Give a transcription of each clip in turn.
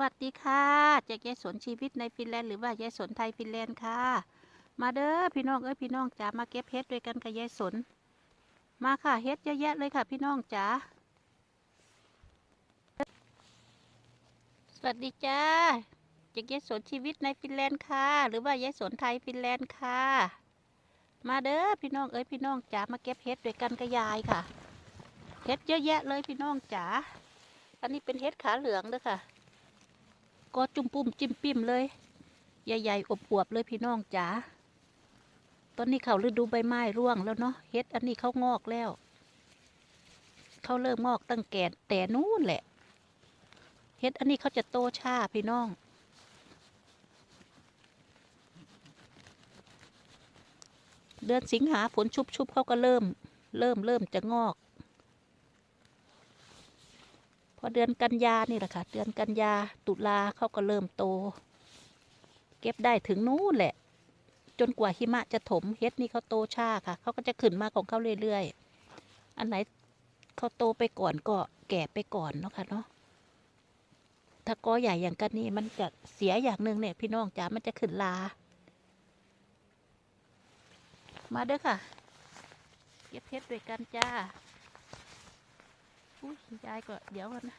วัสดีค่ะจากยายสนชีวิตในฟินแลนด์หรือว่ายายสนไทยฟินแลนด์ค่ะ มาเด้อพี่น้องเอ้ยพี่น้องจ๋ามาเก็บเฮ็ดด้วยกันกับยายสน มาค่ะเฮ็ดเยอะแยะเลยค่ะ พี่น้องจ๋าสวัสดีจ้าจากยายสนชีวิตในฟินแลนด์ค่ะ หรือว่ายายสนไทยฟินแลนด์ค่ะ มาเด้อพี่น้องเอ้ยพี่น้องจ๋ามาเก็บเฮ็ดด้วยกันกับยายค่ะเฮ็ดเยอะแยะเลยพี่น้องจ๋าอันนี้เป็นเฮ็ดขาเหลืองเด้อค่ะ ก็จุ่มปุ่มจิ้มปิ่มเลย ใหญ่ๆอบอวบเลยพี่น้องจ๋าตอนนี้เขาฤดูใบไม้ร่วงแล้วเนาะเฮ็ดอันนี้เขางอกแล้ว เขาเริ่มงอกตั้งแก่แต่นู้นแหละเฮ็ดอันนี้เขาจะโตช้าพี่น้องเดือนสิงหาฝนชุบๆเขาก็เริ่ม เริ่มเริ่มจะงอก พ อเดือนกันยานี่แหละค่ะ เดือนกันยาตุลาเขาก็เริ่มโต เก็บได้ถึงนู้นแหละ จนกว่าหิมะจะถมเฮ็ดนี่เขาโตช้าค่ะ เขาก็จะขึ้นมาของเขาเรื่อยๆ อันไหนเขาโตไปก่อนก็แก่ไปก่อนเนาะค่ะเนาะ ถ้ากอใหญ่อย่างกันนี่มันจะเสียอย่างหนึ่งเนี่ย พี่น้องจ๋า มันจะขึ้นลา มาเด้อค่ะ เก็บเพชรด้วยกันจ้า อุ้ยยายก็เดี๋ยวนะ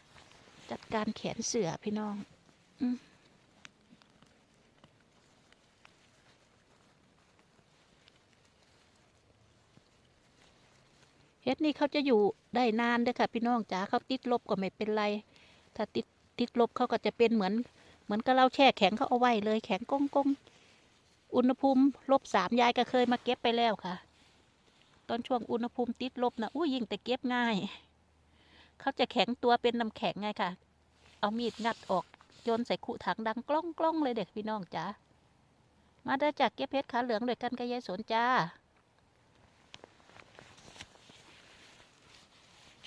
จัดการแขนเสือพี่น้อง อืเฮ็ดนี่เขาจะอยู่ได้นานเด้อค่ะพี่น้องจ๋าเขาติดลบก็ไม่เป็นไร ถ้าติดติดลบเขาก็จะเป็นเหมือน เหมือนกับเราแช่แข็งเขาเอาไว้เลยแข็งก้งก้งอุณหภูมิลบสามยายก็เคยมาเก็บไปแล้วค่ะ ตอนช่วงอุณหภูมิติดลบนะอุ้ยยิ่งแต่เก็บง่าย เขาจะแข็งตัวเป็นน้ำแข็งไงค่ะ เอามีดงัดออกโยนใส่ขุถังดังกล้องกล้องเลยเด็กพี่น้องจ๋ามาเด้จากเก็บเพชรขาเหลืองด้วยกันกับยายสนจ้า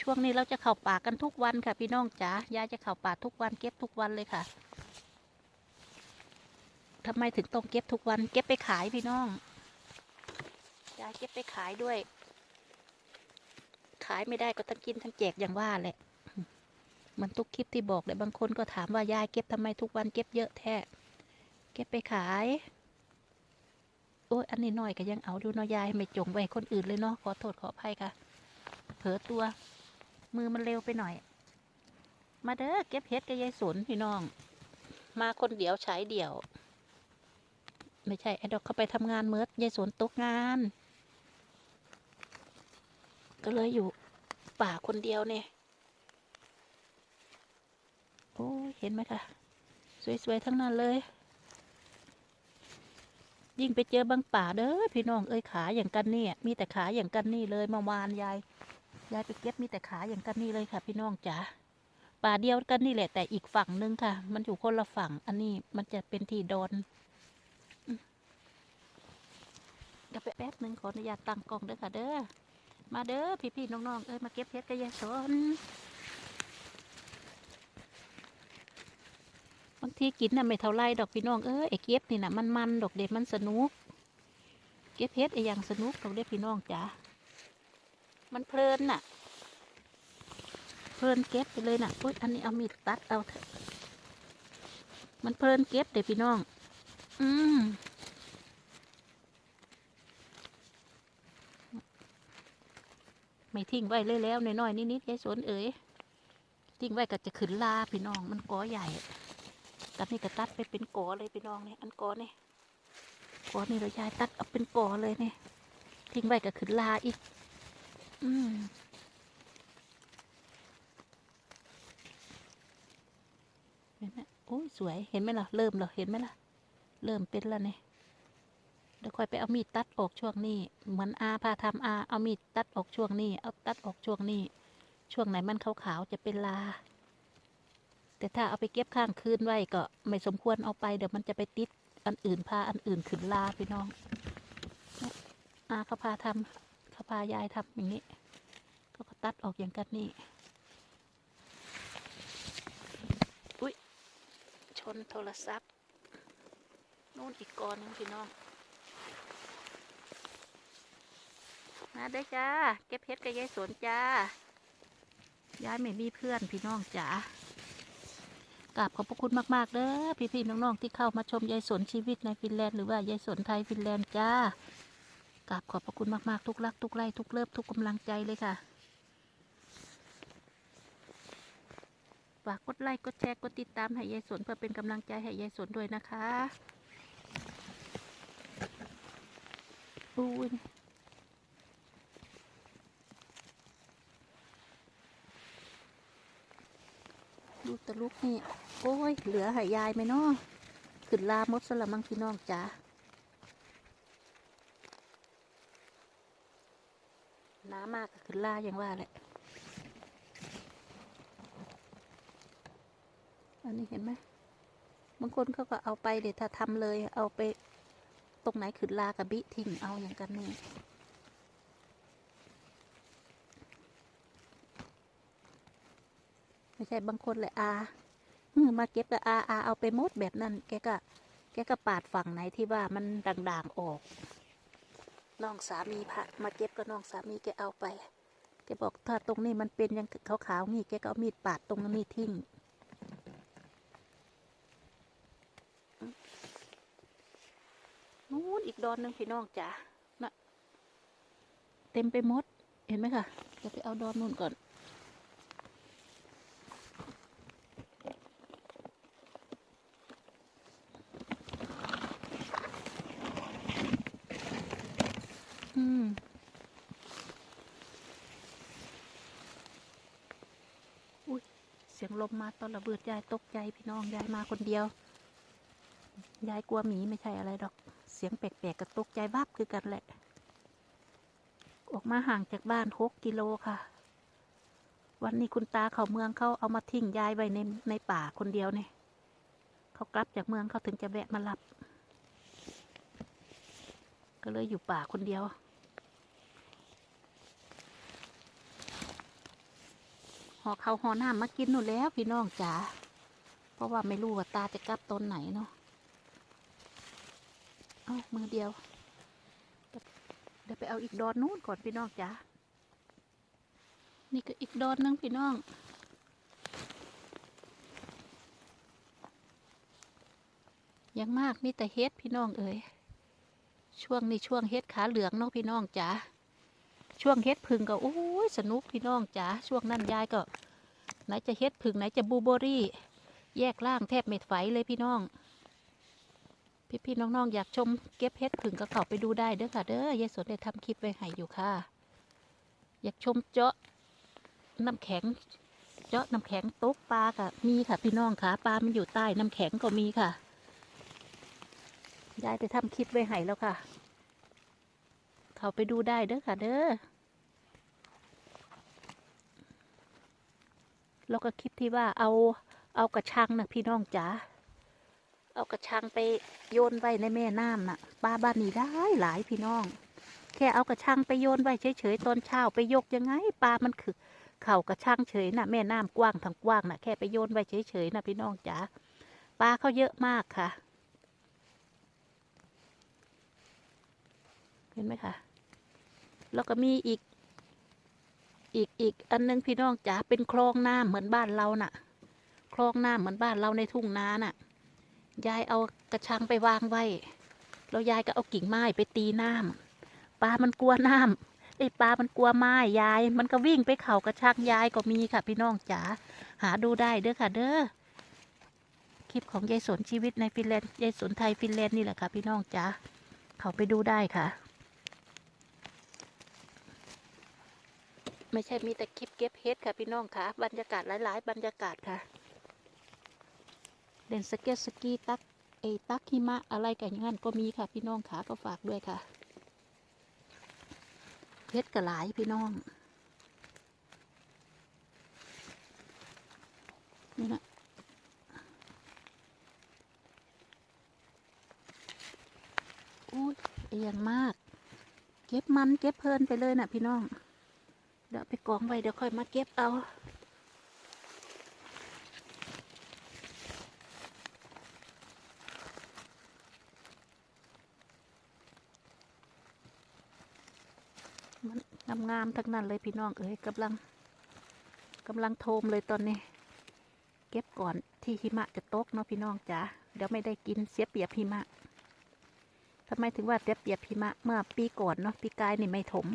ช่วงนี้เราจะเข้าป่ากันทุกวันค่ะพี่น้องจ๋ายายจะเข้าป่าทุกวันเก็บทุกวันเลยค่ะทำไมถึงต้องเก็บทุกวัน เก็บไปขายพี่น้องยายเก็บไปขายด้วยายไม่ได้ก็ต้องกินทั้งแจกอย่างว่าแหละ มันทุกคลิปที่บอกเลยบางคนก็ถามว่ายายเก็บทำไมทุกวันเก็บเยอะแท้ เก็บไปขาย โอ้ยอันนี้น้อยก็ยังเอาดูนาะยยายไม่จงไว้คนอื่นเลยเนาะขอโทษขออภัยค่ะ เผลอตัว มือมันเร็วไปหน่อย มาเด้อเก็บเฮ็ดกับยายสนพี่น้อง มาคนเดียวใช้เดี่ยว ไม่ใช่ไอ้ดอกเขาไปทำงานเมิดยายสนตกงานก็เลยอยู่ ป่าคนเดียวเนี่ย โอ้เห็นไหมคะ สวย ๆ ทั้งนั้นเลย ยิ่งไปเจอบางป่าเด้อพี่น้องเอ้ยขาอย่างกันนี่มีแต่ขาอย่างกันนี่เลยเมื่อวานยายยายไปเก็บมีแต่ขาอย่างกันนี่เลยค่ะ พี่น้องจ๋าป่าเดียวกันนี่แหละ แต่อีกฝั่งนึงค่ะ มันอยู่คนละฝั่ง อันนี้มันจะเป็นที่ดอนเดี๋ยวแป๊บหนึ่งขออนุญาตตั้งกล้องด้อค่ะเด้อ มาเด้อพี่ๆน้องๆเอ้ยมาเก็บเพชรกับยายสนบางทีกินน่ะไม่เท่าไรดอกพี่น้องเอ้ยไอ้เก็บนี่น่ะมันมันดอกเด็ดมันสนุก เก็บเพชรไอ้ย่างสนุกดอกเด็ดพี่น้องจ๋ามันเพลินน่ะ เพลินเก็บไปเลยน่ะอุ้ยอันนี้เอามีดตัดเอาเถอะมันเพลินเก็บเด็ดพี่น้อง อืม ไม่ทิ้งไว้เลยแล้วน้อยๆนิดๆยายสนเอ๋ยทิ้งไว้ก็จะขึ้นลาพี่น้อง มันกอใหญ่ตัดนี่ก็ตัดไปเป็นกอเลยพี่น้องเนี่ยอันกอเนี่ยกอนี่เรายายตัดเอาเป็นกอเลยเนี่ยทิ้งไว้ก็ขึ้นลาอีก อืมเห็นไหมโอ้ยสวยเห็นไหมล่ะ เริ่มแล้วเห็นไหมล่ะ เริ่มเป็นแล้วเนี่ย เดี๋ยวคอยไปเอามีดตัดออกช่วงนี้ เหมือนอาพาทำอา เอามีดตัดออกช่วงนี้ เอาตัดออกช่วงนี้ ช่วงไหนมันขาวๆจะเป็นลา แต่ถ้าเอาไปเก็บข้างคืนไว้ก็ไม่สมควรเอาไปเดี๋ยวมันจะไปติดอันอื่นพาอันอื่นขึ้นลาพี่น้อง อาเขาพาทำเขาพายายทำอย่างนี้เขาก็ตัดออกอย่างกันนี่ อุ้ยชนโทรศัพท์นู่นอีกกอนหนึงพี่น้อง มาได้จ้า เก็บเพชรกับยายสวนจ้า ยายไม่มีเพื่อนพี่น้องจ๋ากราบขอบพระคุณมาก ๆเด้อพี่ๆน้องๆที่เข้ามาชมยายสนชีวิตในฟินแลนด์หรือว่ายายสนไทยฟินแลนด์จ้ากราบขอบพระคุณมากๆทุกรักทุกไล่ทุกเลิฟทุกกำลังใจเลยค่ะฝากกดไลค์กดแชร์กดติดตามให้ยายสนเพื่อเป็นกำลังใจให้ยายสนด้วยนะคะอุ้ ยดูตะลุกนี่ โอ้ย เหลือหายายไหมเนาะขึ้นลามดสละมังพี่น้องจ้าน้ำมากก็ขึ้นลาอย่างว่าแหละ อันนี้เห็นไหมบางคนเขาก็เอาไปเดี๋ยวถ้าทำเลย เอาไป ตรงไหนขึ้นลากระบิทิ้งเอาอย่างกันนี่ไม่ ใช่บางคนเลยอามาเก็บกับอาอาเอาไปมดแบบนั้น แกก็ แกก็ปาดฝั่งไหนที่ว่ามันด่างๆออกน้องสามีพามาเก็บก็น้องสามีแกเอาไป แกบอกถ้าตรงนี้มันเป็นยังขาวๆนี่แกก็เอามีดปาดตรงนั้นมีทิ้งนู้นอีกดอนหนึ่งพี่น้องจ๋าน่ะเต็มไปหมด เห็นไหมคะจะไปเอาดอนนู่นก่อน อืม อุ้ย เสียงลมมาตอนระเบิดยายตกใจพี่น้องยายมาคนเดียวยายกลัวหมีไม่ใช่อะไรดอก เสียงแปลกๆกระตกใจวับคือกันแหละ ออกมาห่างจากบ้านหกกิโลค่ะ วันนี้คุณตาเขาเมืองเขาเอามาทิ้งยายไว้ในในป่าคนเดียวเนี่ยเขากลับจากเมืองเขาถึงจะแวะมารับ ก็เลยอยู่ป่าคนเดียว อเขาหอน้ำมากินหนูแล้วพี่น้องจ๋าเพราะว่าไม่รู้ว่าตาจะกลับตอนไหนเนาะเอามือเดียว เดี๋ยวไปเอาอีกดอนนู้นก่อนพี่น้องจ๋านี่ก็อีกดอนนึงพี่น้องยังมากมีแต่เฮ็ดพี่น้องเอ๋ยช่วงนี้ช่วงเฮ็ดขาเหลืองเนาะพี่น้องจ๋า ช่วงเฮ็ดพึ่งก็โอ้ยสนุกพี่น้องจ๋าช่วงนั้นยายก็ไหนจะเฮ็ดพึ่งไหนจะบูเบอรี่ แยกล่างแทบเม็ดไฟเลยพี่น้อง พี่ๆน้องๆอยากชมเก็บเฮ็ดผึ่งก็เข้าไปดูได้เด้อค่ะเด้อยายสนได้ทำคลิปไว้ให้อยู่ค่ะ อยากชมเจาะน้ำแข็ง เจาะน้ำแข็งตกปลาค่ะมีค่ะ พี่น้องค่ะปลามันอยู่ใต้น้ำแข็งก็มีค่ะยายไปทำคลิปไว้ให้แล้วค่ะ เข้าไปดูได้เด้อค่ะเด้อ แล้วก็คลิปที่ว่าเอาเอากระชังนะพี่น้องจ๋าเอากระชังไปโยนไว้ในแม่น้ำน่ะปลาบ้านนี้ได้หลายพี่น้อง แค่เอากระชังไปโยนไว้เฉยๆตอนเช้าไปยกยังไงปลามันคือ เข่ากระชังเฉยน่ะแม่น้ำกว้างทั้งกว้างน่ะแค่ไปโยนไว้เฉยๆน่ะพี่น้องจ๋าปลาเขาเยอะมากค่ะ เห็นไหมคะแล้วก็มีอีก อีกอีกอันนึงพี่น้องจ๋าเป็นคลองน้ำเหมือนบ้านเราน่ะ คลองน้ำเหมือนบ้านเราในทุ่งนาน่ะ ยายเอากระชังไปวางไว้ แล้วยายก็เอากิ่งไม้ไปตีน้ำปลามันกลัวน้ำไอ้ปลามันกลัวไม้ยาย มันก็วิ่งไปเข่ากระชังยายก็มีค่ะ พี่น้องจ๋าหาดูได้เด้อค่ะ เด้อคลิปของยายสนชีวิตในฟินแลนด์ยายสนไทยฟินแลนด์นี่แหละค่ะ พี่น้องจ๋าเขาไปดูได้ค่ะ ไม่ใช่มีแต่คลิปเก็บเฮดค่ะพี่น้องค่ะ บรรยากาศหลาย ๆ บรรยากาศค่ะ เล่นสเก็ตสกีตักไอตักหิมะอะไรกันอย่างนั้นก็มีค่ะพี่น้องขาก็ฝากด้วยค่ะเพชรกระหลายพี่น้อง นี่นะอุ้ยเอียงมาก เก็บมันเก็บเพลินไปเลยนะพี่น้อง เดี๋ยวไปกองไว้เดี๋ยวค่อยมาเก็บเอามันงามๆทั้งนั้นเลยพี่น้องเอ้ยกำลังกำลังโทมเลยตอนนี้ เก็บก่อนที่หิมะจะตกเนาะพี่น้องจ๋าเดี๋ยวไม่ได้กินเสียเปียบหิมะทำไมถึงว่าเสียเปียบหิมะเมื่อปีก่อนเนาะปีกายนี่ไม่ถม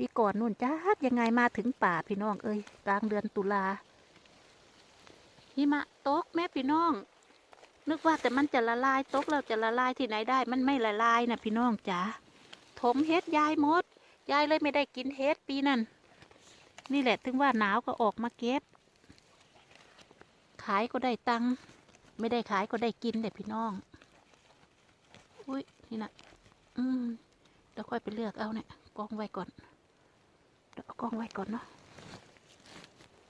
ปีก่อนนู่นจ้ายังไงมาถึงป่าพี่น้องเอ้ยกลางเดือนตุลาหิมะตกแม่พี่น้อง นึกว่าแต่มันจะละลายตกแล้วจะละลายที่ไหนได้ มันไม่ละลายนะพี่น้องจ๋าถมเฮ็ดยายมดยายเลยไม่ได้กินเฮ็ดปีนั้นนี่แหละถึงว่าหนาวก็ออกมาเก็บ ขายก็ได้ตังค์ไม่ได้ขายก็ได้กินเด็พี่น้อง อุ้ยนี่นะอืมเดี๋ยวค่อยไปเลือกเอาเนี่ยกองไว้ก่อน ดี๋ยวเอากล้องไว้ก่อนเนาะ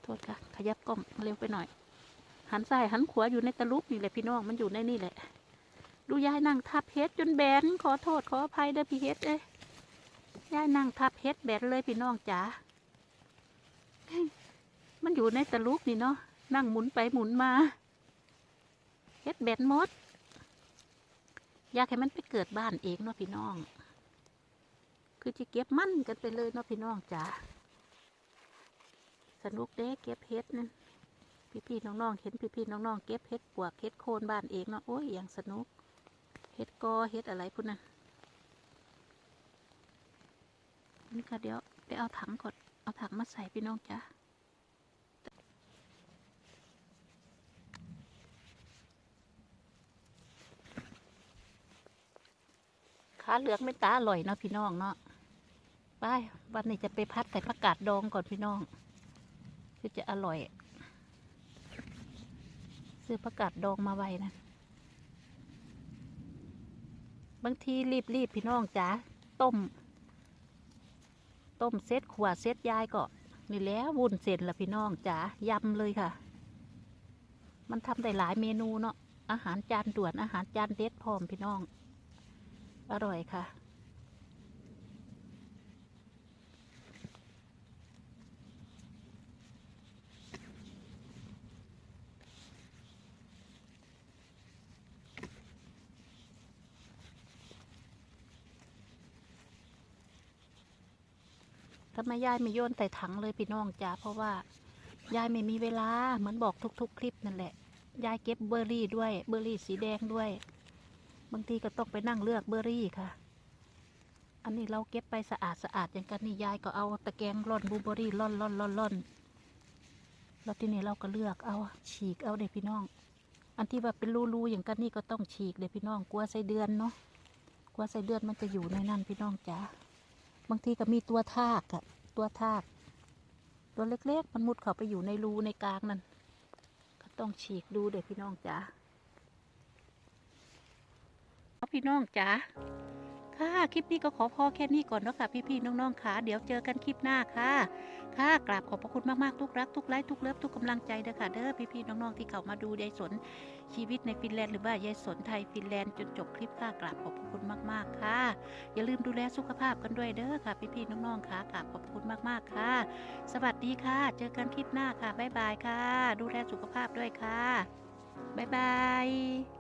โทษค่ะ ขยับกล้องเร็วไปหน่อย หันซ้ายหันขวาอยู่ในตะลุกนี่แหละพี่น้องมันอยู่ในนี่แหละ ดูยายนั่งทับเฮ็ดจนแบนขอโทษขออภัยเด้อพี่เฮ็ดเอ้ยยายนั่งทับเฮ็ดแบนเลยพี่น้องจ๋ามันอยู่ในตะลุกนี่เนาะนั่งหมุนไปหมุนมาเฮ็ดแบนหมด อยากให้มันไปเกิดบ้านเองเนาะพี่น้อง คือจะเก็บมั่นกันไปเลยเนาะพี่น้องจ๋าสนุกเด้เก็บเฮ็ดนั่นพี่ๆน้องๆเห็นพี่ๆน้องๆเก็บเฮ็ดปวกเฮ็ดโคนบ้านเองเนาะโอ้ยอย่างสนุกเฮ็ดกอเฮ็ดอะไรพุ่นน่ะนี่ค่ะเดี๋ยวไปเอาถังก่อนเอาถังมาใส่พี่น้องจ้าขาเหลืองไม่ตาอร่อยเนาะพี่น้องเนาะ ไปวันนี้จะไปพัดใส่ผักกาดดองก่อนพี่น้องคือจะอร่อย ซื้อผักกาดดองมาไว้นะ บางทีรีบรีบๆพี่น้องจ๋าต้ม ต้มเซตขวดเซตยายก็นี่แล้ววุ้นเส้นละพี่น้องจ๋ายำเลยค่ะ มันทำได้หลายเมนูเนาะอาหารจานด่วนอาหารจานเด็ดพร้อมพี่น้อง อร่อยค่ะ ทำไม่ยายไม่โยนใส่ถังเลยพี่น้องจ้าเพราะว่ายายไม่มีเวลาเหมือนบอกทุก ๆ คลิปนั่นแหละ ยายเก็บเบอร์รี่ด้วยเบอร์รี่สีแดงด้วย บางทีก็ต้องไปนั่งเลือกเบอร์รี่ค่ะ อันนี้เราเก็บไปสะอาดสะอาดอย่างกันนี่ยายก็เอาตะแกรงร่อนบลูเบอร์รี่ร่อนร่อนร่อนร่อนแล้วทีนี้เราก็เลือกเอาฉีกเอาเด็พี่น้อง อันที่ว่าเป็นรูๆอย่างกันนี่ก็ต้องฉีกเด็พี่น้องกลัวไส้เดือนเนาะกลัวไส้เดือนมันจะอยู่ในนั่นพี่น้องจ๋า บางทีก็มีตัวทากอะตัวทาก ตัวเล็กๆ มันมุดเข้าไปอยู่ในรูในกลางนั่นก็ต้องฉีกดูเด็กพี่น้องจ๋าพี่น้องจ๋า ค่ะ คลิปนี้ก็ขอพอแค่นี้ก่อนเนาะค่ะ พี่ๆน้องๆค่ะ เดี๋ยวเจอกันคลิปหน้าค่ะ ค่ะกราบขอบพระคุณมากๆทุกรักทุกไลค์ทุกเลิฟทุกกำลังใจเด้อค่ะ เด้อพี่ๆน้องๆที่เข้ามาดูยายสนชีวิตในฟินแลนด์หรือว่ายายสนไทยฟินแลนด์จนจบคลิปค่ะกราบขอบพระคุณมากๆค่ะ อย่าลืมดูแลสุขภาพกันด้วยเด้อค่ะ พี่ๆน้องๆค่ะกราบขอบคุณมากๆค่ะ สวัสดีค่ะ เจอกันคลิปหน้าค่ะบ๊ายบายค่ะ ดูแลสุขภาพด้วยค่ะบ๊ายบาย